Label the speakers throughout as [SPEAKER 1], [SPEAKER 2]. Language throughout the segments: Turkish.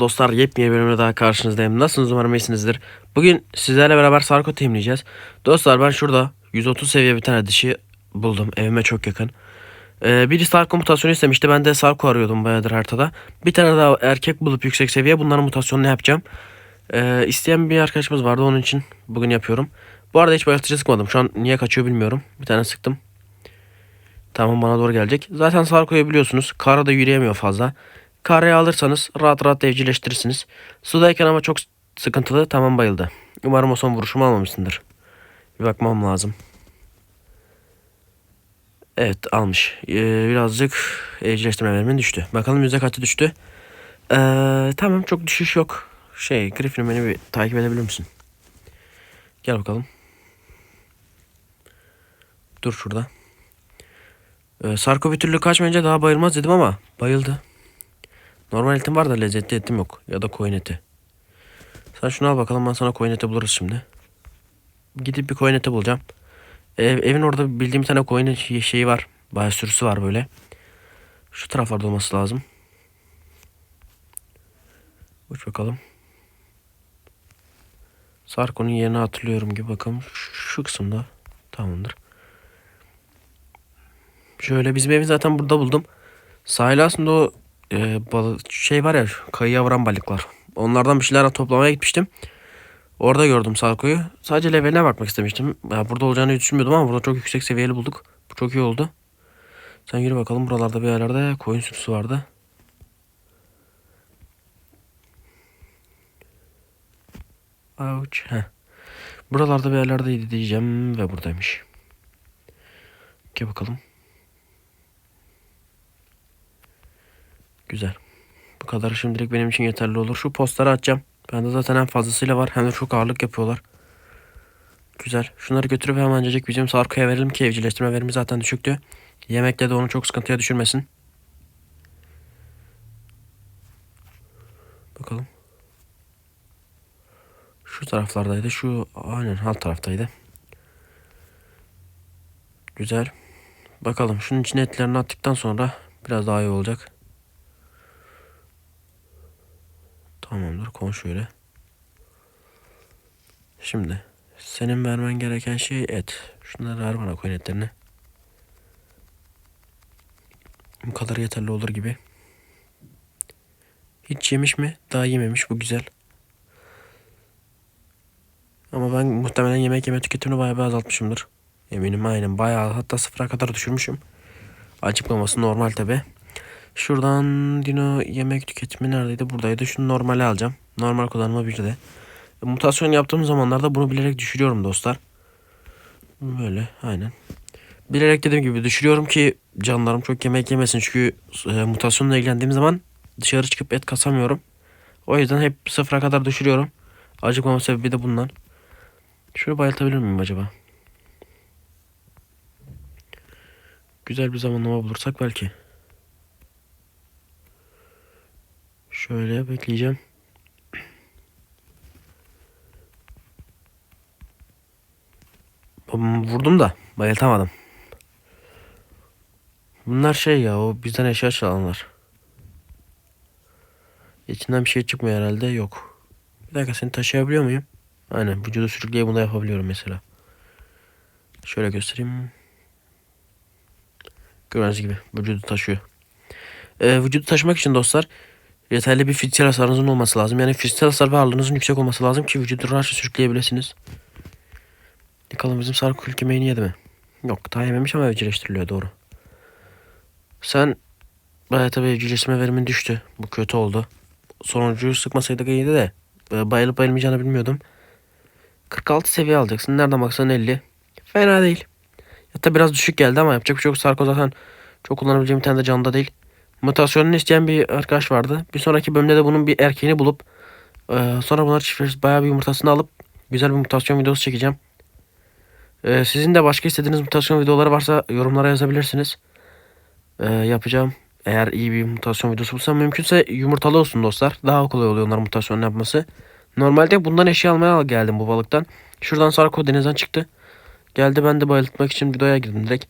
[SPEAKER 1] Dostlar yepyeni bölümde daha karşınızdayım. Nasılsınız umarım iyisinizdir. Bugün sizlerle beraber Sarko temizleyeceğiz. Dostlar ben şurada 130 seviye bir tane dişi buldum. Evime çok yakın. Ee, biri Sarko mutasyonu istemişti. Ben de Sarko arıyordum bayağıdır haritada. Bir tane daha erkek bulup yüksek seviye bunların mutasyonunu yapacağım. Ee, isteyen bir arkadaşımız vardı onun için bugün yapıyorum. Bu arada hiç bayıltıcı sıkmadım. Şu an niye kaçıyor bilmiyorum. Bir tane sıktım. Tamam bana doğru gelecek. Zaten Sarko'yu biliyorsunuz. Karada yürüyemiyor fazla. Karaya alırsanız rahat rahat evcilleştirirsiniz. Sudayken ama çok sıkıntılı. Tamam bayıldı. Umarım o son vuruşumu almamışsındır. Bir bakmam lazım. Evet almış. Ee, birazcık evcilleştirme verimi düştü. Bakalım yüzde kaçı düştü. Ee, tamam çok düşüş yok. Şey Griffin beni bir takip edebilir misin? Gel bakalım. Dur şurada. Ee, Sarko bir türlü kaçmayınca daha bayılmaz dedim ama bayıldı. Normal etim var da lezzetli etim yok. Ya da koyun eti. Sen şunu al bakalım ben sana koyun eti buluruz şimdi. Gidip bir koyun eti bulacağım. Ev, evin orada bildiğim tane koyun şeyi var. Bayağı sürüsü var böyle. Şu taraflarda olması lazım. Uç bakalım. Sarko'nun yerini hatırlıyorum gibi bakalım. Şu, şu kısımda. Tamamdır. Şöyle bizim evi zaten burada buldum. Sahil aslında o e, balık şey var ya kayıya vuran balıklar. Onlardan bir şeyler toplamaya gitmiştim. Orada gördüm Sarko'yu. Sadece leveline bakmak istemiştim. Ya burada olacağını düşünmüyordum ama burada çok yüksek seviyeli bulduk. Bu çok iyi oldu. Sen yürü bakalım buralarda bir yerlerde koyun sürüsü vardı. Ouch. Heh. Buralarda bir yerlerdeydi diyeceğim ve buradaymış. Gel bakalım. Güzel. Bu kadar şimdilik benim için yeterli olur. Şu postları atacağım. Bende zaten hem fazlasıyla var hem de çok ağırlık yapıyorlar. Güzel. Şunları götürüp hemencecik bizim Sarko'ya verelim ki evcilleştirme verimi zaten düşüktü. Yemekle de onu çok sıkıntıya düşürmesin. Bakalım. Şu taraflardaydı. Şu aynen alt taraftaydı. Güzel. Bakalım şunun içine etlerini attıktan sonra biraz daha iyi olacak. Tamamdır kon şöyle. Şimdi senin vermen gereken şey et. Şunları ver bana koyun etlerini. Bu kadar yeterli olur gibi. Hiç yemiş mi? Daha yememiş bu güzel. Ama ben muhtemelen yemek yeme tüketimini bayağı bir azaltmışımdır. Eminim aynen bayağı hatta sıfıra kadar düşürmüşüm. Acıkmaması normal tabi. Şuradan Dino yemek tüketimi neredeydi? Buradaydı. Şunu normale alacağım. Normal kullanma bir de. E, mutasyon yaptığım zamanlarda bunu bilerek düşürüyorum dostlar. Böyle aynen. Bilerek dediğim gibi düşürüyorum ki canlarım çok yemek yemesin. Çünkü e, mutasyonla ilgilendiğim zaman dışarı çıkıp et kasamıyorum. O yüzden hep sıfıra kadar düşürüyorum. Acıkmama sebebi de bundan. Şunu bayıltabilir miyim acaba? Güzel bir zamanlama bulursak belki. Şöyle bekleyeceğim. Vurdum da bayıltamadım. Bunlar şey ya o bizden eşya çalanlar. İçinden bir şey çıkmıyor herhalde yok. Bir dakika seni taşıyabiliyor muyum? Aynen vücudu sürükleye bunu yapabiliyorum mesela. Şöyle göstereyim. Gördüğünüz gibi vücudu taşıyor. Ee, vücudu taşımak için dostlar yeterli bir fiziksel hasarınızın olması lazım. Yani fiziksel hasar ve ağırlığınızın yüksek olması lazım ki vücudu rahatça sürükleyebilirsiniz. Bakalım bizim sarı kül yemeğini yedi mi? Yok daha yememiş ama evcilleştiriliyor doğru. Sen bayağı tabii evcilleştirme verimin düştü. Bu kötü oldu. Sonuncuyu sıkmasaydık iyiydi de. e, Bayılıp bayılmayacağını bilmiyordum. 46 seviye alacaksın. Nereden baksan 50. Fena değil. Ya tabi biraz düşük geldi ama yapacak bir şey yok. Sarko zaten çok kullanabileceğim bir tane de canlı değil. Mutasyonunu isteyen bir arkadaş vardı. Bir sonraki bölümde de bunun bir erkeğini bulup e, sonra bunları çiftleştirip bayağı bir yumurtasını alıp güzel bir mutasyon videosu çekeceğim. E, sizin de başka istediğiniz mutasyon videoları varsa yorumlara yazabilirsiniz. E, yapacağım. Eğer iyi bir mutasyon videosu bulsam mümkünse yumurtalı olsun dostlar. Daha kolay oluyor onların mutasyon yapması. Normalde bundan eşya almaya geldim bu balıktan. Şuradan Sarko denizden çıktı. Geldi ben de bayıltmak için videoya girdim direkt.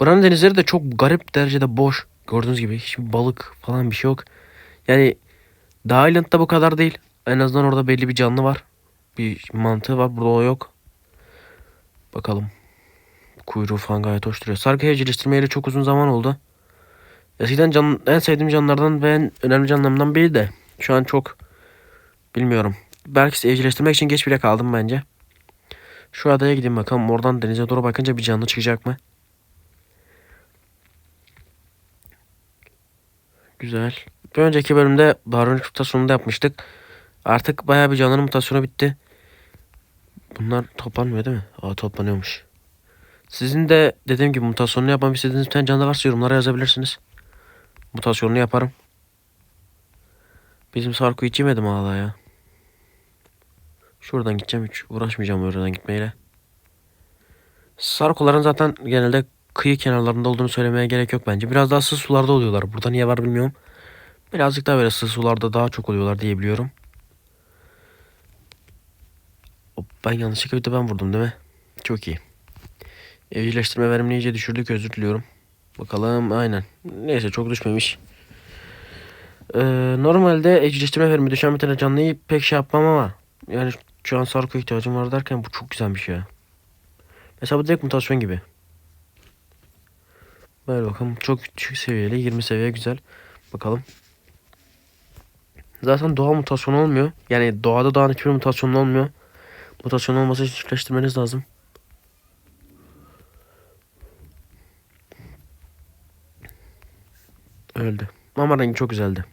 [SPEAKER 1] Buranın denizleri de çok garip derecede boş. Gördüğünüz gibi hiçbir balık falan bir şey yok. Yani Daha Island'da bu kadar değil. En azından orada belli bir canlı var. Bir mantığı var. Burada o yok. Bakalım. Kuyruğu falan gayet hoş duruyor. Sarkı evcilleştirmeyeli çok uzun zaman oldu. Eskiden can, en sevdiğim canlardan ve en önemli canlarımdan biri de. Şu an çok bilmiyorum. Belki evcilleştirmek için geç bile kaldım bence. Şu adaya gideyim bakalım. Oradan denize doğru bakınca bir canlı çıkacak mı? Güzel. Bir önceki bölümde Baronik mutasyonunu da yapmıştık. Artık bayağı bir canlının mutasyonu bitti. Bunlar toplanmıyor değil mi? Aa toplanıyormuş. Sizin de dediğim gibi mutasyonunu yapmamı istediğiniz bir tane canlı varsa yorumlara yazabilirsiniz. Mutasyonunu yaparım. Bizim Sarko hiç yemedim hala ya. Şuradan gideceğim hiç uğraşmayacağım oradan gitmeyle. Sarkoların zaten genelde kıyı kenarlarında olduğunu söylemeye gerek yok bence. Biraz daha sığ sularda oluyorlar. Burada niye var bilmiyorum. Birazcık daha böyle sığ sularda daha çok oluyorlar diye biliyorum. Ben yanlışlıkla bir de ben vurdum değil mi? Çok iyi. Evcilleştirme verimini iyice düşürdük özür diliyorum. Bakalım aynen. Neyse çok düşmemiş. Ee, normalde evcilleştirme verimi düşen bir tane canlıyı pek şey yapmam ama yani şu an sarko ihtiyacım var derken bu çok güzelmiş ya. Mesela bu direkt mutasyon gibi. Böyle bakalım çok düşük seviyeli 20 seviye güzel. Bakalım. Zaten doğa mutasyon olmuyor. Yani doğada doğan hiçbir mutasyon olmuyor. Mutasyon olması için çiftleştirmeniz lazım. Öldü. Ama rengi çok güzeldi.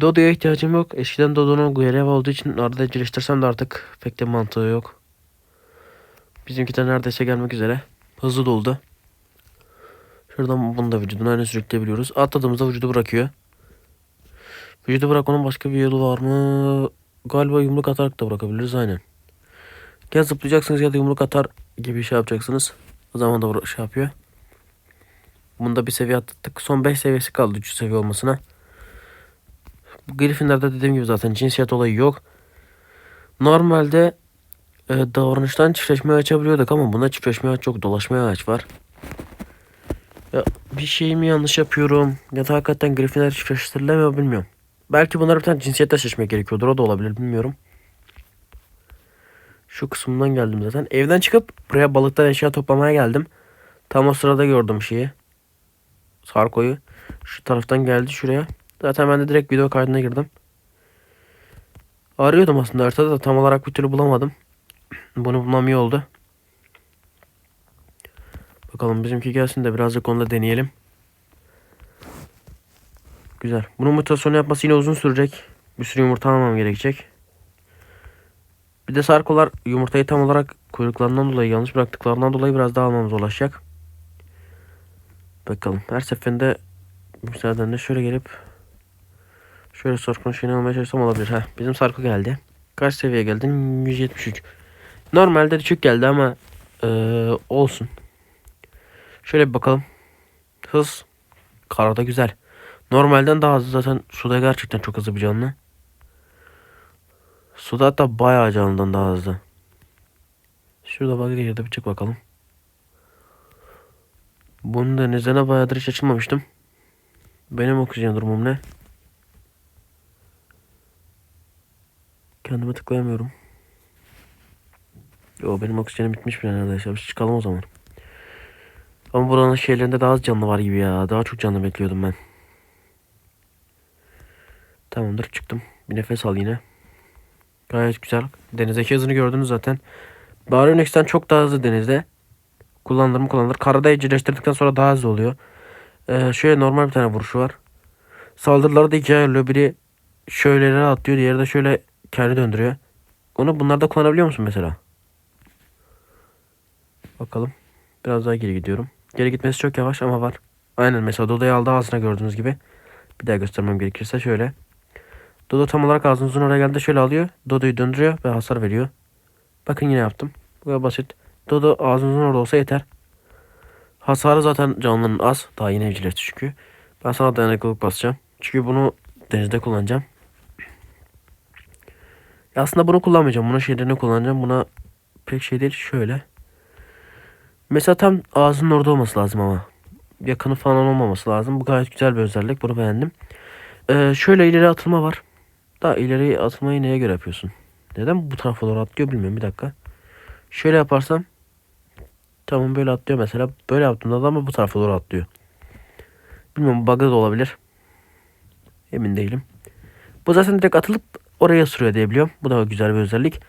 [SPEAKER 1] Dodo'ya ihtiyacım yok. Eskiden Dodo'nun görev olduğu için arada geliştirsem de artık pek de mantığı yok. Bizimki de neredeyse gelmek üzere. Hızlı doldu. Şuradan bunu da vücuduna öne sürükleyebiliyoruz. Atladığımızda vücudu bırakıyor. Vücudu bırakmanın başka bir yolu var mı? Galiba yumruk atarak da bırakabiliriz aynen. Ya zıplayacaksınız ya da yumruk atar gibi şey yapacaksınız. O zaman da şey yapıyor. Bunda bir seviye atlattık. Son 5 seviyesi kaldı 3 seviye olmasına. Bu Griffinler'de dediğim gibi zaten cinsiyet olayı yok. Normalde e, davranıştan çiftleşme açabiliyorduk ama bunda çiftleşme ağaç yok. Dolaşmaya ağaç var. Ya bir şey mi yanlış yapıyorum ya da hakikaten Griffinler çiftleştirilemiyor bilmiyorum. Belki bunlara bir tane cinsiyette seçmek gerekiyordur. O da olabilir bilmiyorum. Şu kısımdan geldim zaten. Evden çıkıp buraya balıktan eşya toplamaya geldim. Tam o sırada gördüm şeyi. Sarko'yu. Şu taraftan geldi şuraya. Zaten ben de direkt video kaydına girdim. Arıyordum aslında haritada da tam olarak bir türlü bulamadım. Bunu bulmam iyi oldu. Bakalım bizimki gelsin de birazcık onu da deneyelim. Güzel. Bunun mutasyonu yapması yine uzun sürecek. Bir sürü yumurta almam gerekecek. Bir de sarkolar yumurtayı tam olarak kuyruklarından dolayı yanlış bıraktıklarından dolayı biraz daha almamız ulaşacak. Bakalım. Her seferinde müsaadenle şöyle gelip şöyle sarkonun şeyini almaya çalışsam olabilir. Heh, bizim sarko geldi. Kaç seviye geldin? 173. Normalde düşük geldi ama eee, olsun. Şöyle bir bakalım. Hız karada güzel. Normalden daha hızlı zaten suda gerçekten çok hızlı bir canlı. Suda hatta bayağı canlıdan daha hızlı. Şurada bak yerde bir çık bakalım. Bunun denizlerine bayağıdır hiç açılmamıştım. Benim oksijen durumum ne? Kendime tıklayamıyorum. Yo benim oksijenim bitmiş bile neredeyse. Biz çıkalım o zaman. Ama buranın şeylerinde daha az canlı var gibi ya. Daha çok canlı bekliyordum ben. Tamamdır çıktım. Bir nefes al yine. Gayet güzel. Denizdeki hızını gördünüz zaten. Baronex'ten çok daha hızlı denizde. Kullanılır mı kullanılır. Karada evcilleştirdikten sonra daha hızlı oluyor. Ee, şöyle normal bir tane vuruşu var. Saldırıları da ikiye ayrılıyor. Biri şöyle atlıyor. Diğeri de şöyle kendi döndürüyor. Onu bunlarda kullanabiliyor musun mesela? Bakalım. Biraz daha geri gidiyorum. Geri gitmesi çok yavaş ama var. Aynen mesela Dodo'yu aldı ağzına gördüğünüz gibi. Bir daha göstermem gerekirse şöyle. Dodo tam olarak ağzınızın oraya geldi şöyle alıyor. Dodo'yu döndürüyor ve hasar veriyor. Bakın yine yaptım. Bu kadar basit. Dodo ağzınızın orada olsa yeter. Hasarı zaten canlının az. Daha yine evcilleşti çünkü. Ben sana dayanıklılık basacağım. Çünkü bunu denizde kullanacağım. Ya aslında bunu kullanmayacağım. Bunun şeylerini kullanacağım. Buna pek şey değil. Şöyle. Mesela tam ağzının orada olması lazım ama. Yakını falan olmaması lazım. Bu gayet güzel bir özellik. Bunu beğendim. Ee, şöyle ileri atılma var. Daha ileri atılmayı neye göre yapıyorsun? Neden bu tarafa doğru atlıyor bilmiyorum bir dakika. Şöyle yaparsam tamam böyle atlıyor mesela. Böyle yaptığımda da ama bu tarafa doğru atlıyor. Bilmiyorum bug'ı da olabilir. Emin değilim. Bu zaten direkt atılıp oraya sürüyor diye. Bu da güzel bir özellik.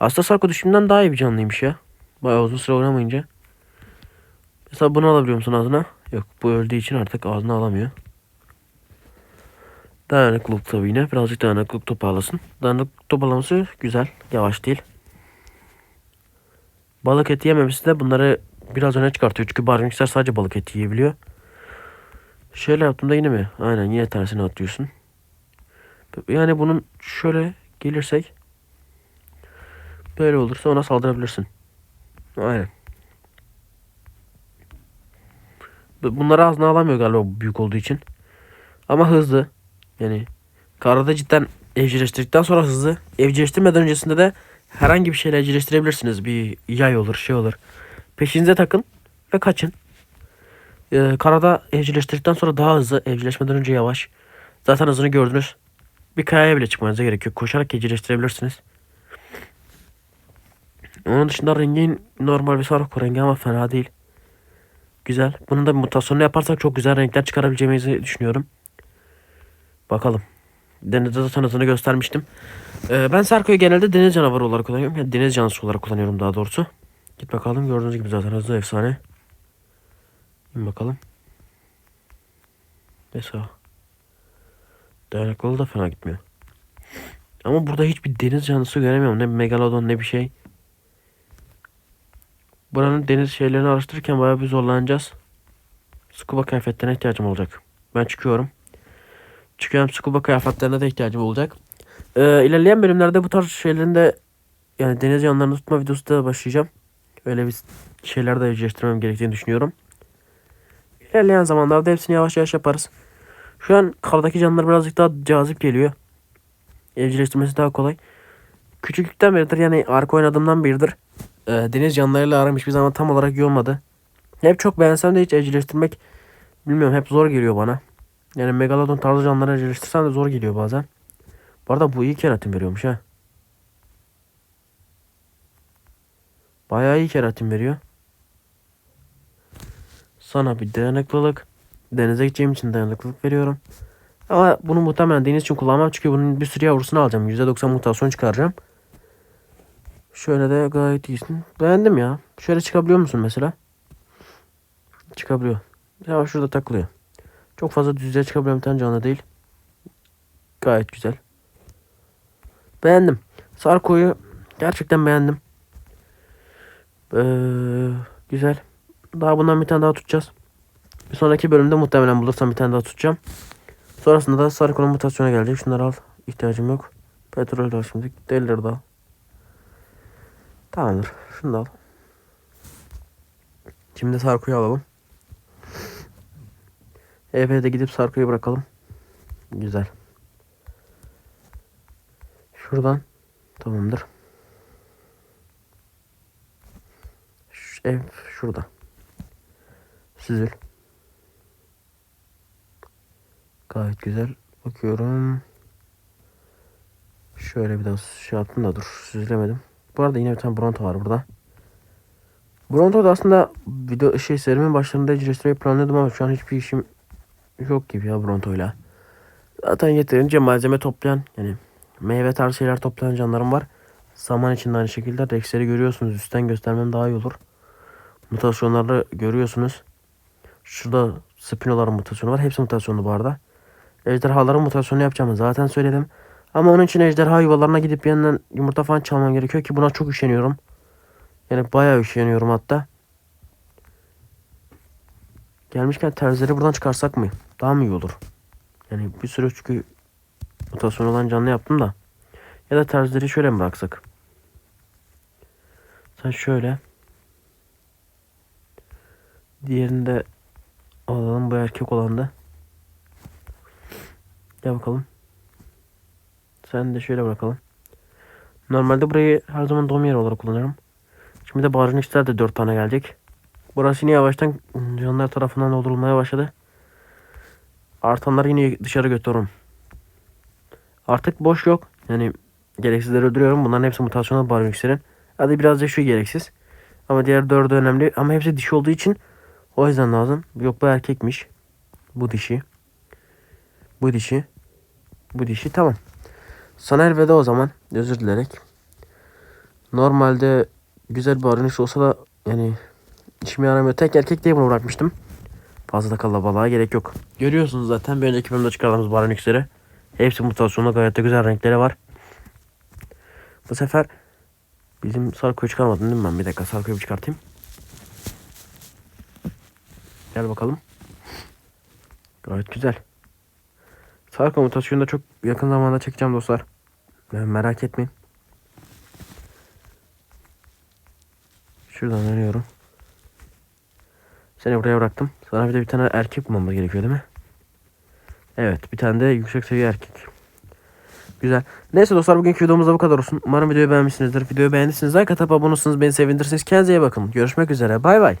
[SPEAKER 1] Aslında Sarko düşündüğümden daha iyi bir canlıymış ya. Bayağı uzun süre oynamayınca. Mesela bunu alabiliyor musun ağzına? Yok bu öldüğü için artık ağzına alamıyor. Dayanıklılık tabii yine. Birazcık dayanıklılık toparlasın. Dayanıklılık toparlaması güzel. Yavaş değil. Balık eti yememesi de bunları biraz öne çıkartıyor. Çünkü barınçlar sadece balık eti yiyebiliyor. Şöyle yaptığımda yine mi? Aynen yine tersine atlıyorsun. Yani bunun şöyle gelirsek böyle olursa ona saldırabilirsin. Aynen. Bunları ağzına alamıyor galiba büyük olduğu için. Ama hızlı. Yani karada cidden evcilleştirdikten sonra hızlı. Evcilleştirmeden öncesinde de herhangi bir şeyle evcilleştirebilirsiniz. Bir yay olur, şey olur. Peşinize takın ve kaçın. Ee, karada evcilleştirdikten sonra daha hızlı, evcilleşmeden önce yavaş. Zaten hızını gördünüz. Bir kayaya bile çıkmanıza gerek yok. Koşarak evcilleştirebilirsiniz. Onun dışında rengin normal bir sarı rengi ama fena değil. Güzel. Bunun da mutasyonunu yaparsak çok güzel renkler çıkarabileceğimizi düşünüyorum. Bakalım. Denizde zaten hızını göstermiştim. Ee, ben Sarko'yu genelde deniz canavarı olarak kullanıyorum. Yani deniz canlısı olarak kullanıyorum daha doğrusu. Git bakalım. Gördüğünüz gibi zaten hızlı efsane. İn bakalım. Mesela. Dayanıklılığı da fena gitmiyor. Ama burada hiçbir deniz canlısı göremiyorum. Ne megalodon ne bir şey. Buranın deniz şeylerini araştırırken bayağı bir zorlanacağız. Scuba kıyafetlerine ihtiyacım olacak. Ben çıkıyorum. Çıkıyorum scuba kıyafetlerine de ihtiyacım olacak. Ee, ilerleyen bölümlerde bu tarz şeylerin de yani deniz yanlarını tutma videosu da başlayacağım. Öyle bir şeyler de evcilleştirmem gerektiğini düşünüyorum. İlerleyen zamanlarda hepsini yavaş yavaş yaparız. Şu an kardaki canlılar birazcık daha cazip geliyor. Evcilleştirmesi daha kolay. Küçüklükten beridir yani arka oynadığımdan beridir. Ee, deniz canlılarıyla aram hiçbir zaman tam olarak iyi olmadı. Hep çok beğensem de hiç evcilleştirmek bilmiyorum hep zor geliyor bana. Yani megalodon tarzı canlıları evcilleştirsem de zor geliyor bazen. Bu arada bu iyi keratin veriyormuş ha. Bayağı iyi keratin veriyor. Sana bir dayanıklılık. Denize gideceğim için dayanıklılık veriyorum. Ama bunu muhtemelen deniz için kullanmam çünkü bunun bir sürü yavrusunu alacağım. %90 mutasyon çıkaracağım. Şöyle de gayet iyisin. Beğendim ya. Şöyle çıkabiliyor musun mesela? Çıkabiliyor. Ya şurada takılıyor. Çok fazla düzlüğe çıkabilen bir tane canlı değil. Gayet güzel. Beğendim. Sarko'yu gerçekten beğendim. Ee, güzel. Daha bundan bir tane daha tutacağız. Bir sonraki bölümde muhtemelen bulursam bir tane daha tutacağım. Sonrasında da Sarko'nun mutasyona gelecek. Şunları al. İhtiyacım yok. Petrol al şimdi. Delileri de al. Tamamdır. Şunu da al. Şimdi Sarko'yu alalım. EP'de gidip Sarko'yu bırakalım. Güzel. Şuradan. Tamamdır. Şu ev şurada. Süzül. Gayet güzel. Bakıyorum. Şöyle bir daha şey yaptım da dur. Süzülemedim. Bu arada yine bir tane Bronto var burada. Bronto da aslında video şey serimin başlarında icra planlıyordum ama şu an hiçbir işim yok gibi ya Bronto'yla. Zaten yeterince malzeme toplayan yani meyve tarzı şeyler toplayan canlarım var. Zaman içinde aynı şekilde Rex'leri görüyorsunuz. Üstten göstermem daha iyi olur. Mutasyonları görüyorsunuz. Şurada Spino'ların mutasyonu var. Hepsi mutasyonlu bu arada. Ejderhaların mutasyonu yapacağımı zaten söyledim. Ama onun için ejderha yuvalarına gidip yanından yumurta falan çalmam gerekiyor ki buna çok üşeniyorum. Yani bayağı üşeniyorum hatta. Gelmişken terzileri buradan çıkarsak mı? Daha mı iyi olur? Yani bir sürü çünkü mutasyon olan canlı yaptım da. Ya da terzileri şöyle mi bıraksak? Sen şöyle. Diğerini de alalım. Bu erkek olan da. Gel bakalım. Sen de şöyle bırakalım. Normalde burayı her zaman doğum yeri olarak kullanıyorum. Şimdi de barınışlar de 4 tane gelecek. Burası yine yavaştan canlar tarafından doldurulmaya başladı. Artanları yine dışarı götürürüm. Artık boş yok. Yani gereksizleri öldürüyorum. Bunların hepsi mutasyonel Baronix'lerin. Hadi birazcık şu gereksiz. Ama diğer dördü önemli. Ama hepsi dişi olduğu için o yüzden lazım. Yok bu erkekmiş. Bu dişi. Bu dişi. Bu dişi tamam. Sana elveda o zaman. Özür dilerek. Normalde güzel bir arınış olsa da yani işime yaramıyor. Tek erkek diye bunu bırakmıştım. Fazla da kalabalığa gerek yok. Görüyorsunuz zaten bir önceki bölümde çıkardığımız baronixleri. Hepsi mutasyonda gayet de güzel renkleri var. Bu sefer bizim Sarko'yu çıkarmadım değil mi ben? Bir dakika Sarko'yu çıkartayım. Gel bakalım. Gayet güzel. Sarko mutasyonu da çok yakın zamanda çekeceğim dostlar. Yani merak etmeyin. Şuradan dönüyorum. Seni buraya bıraktım. Sana bir de bir tane erkek bulmamız gerekiyor değil mi? Evet bir tane de yüksek seviye erkek. Güzel. Neyse dostlar bugünkü videomuz da bu kadar olsun. Umarım videoyu beğenmişsinizdir. Videoyu beğendiyseniz like atıp abone olursanız beni sevindirirsiniz. Kendinize iyi bakın. Görüşmek üzere. Bay bay.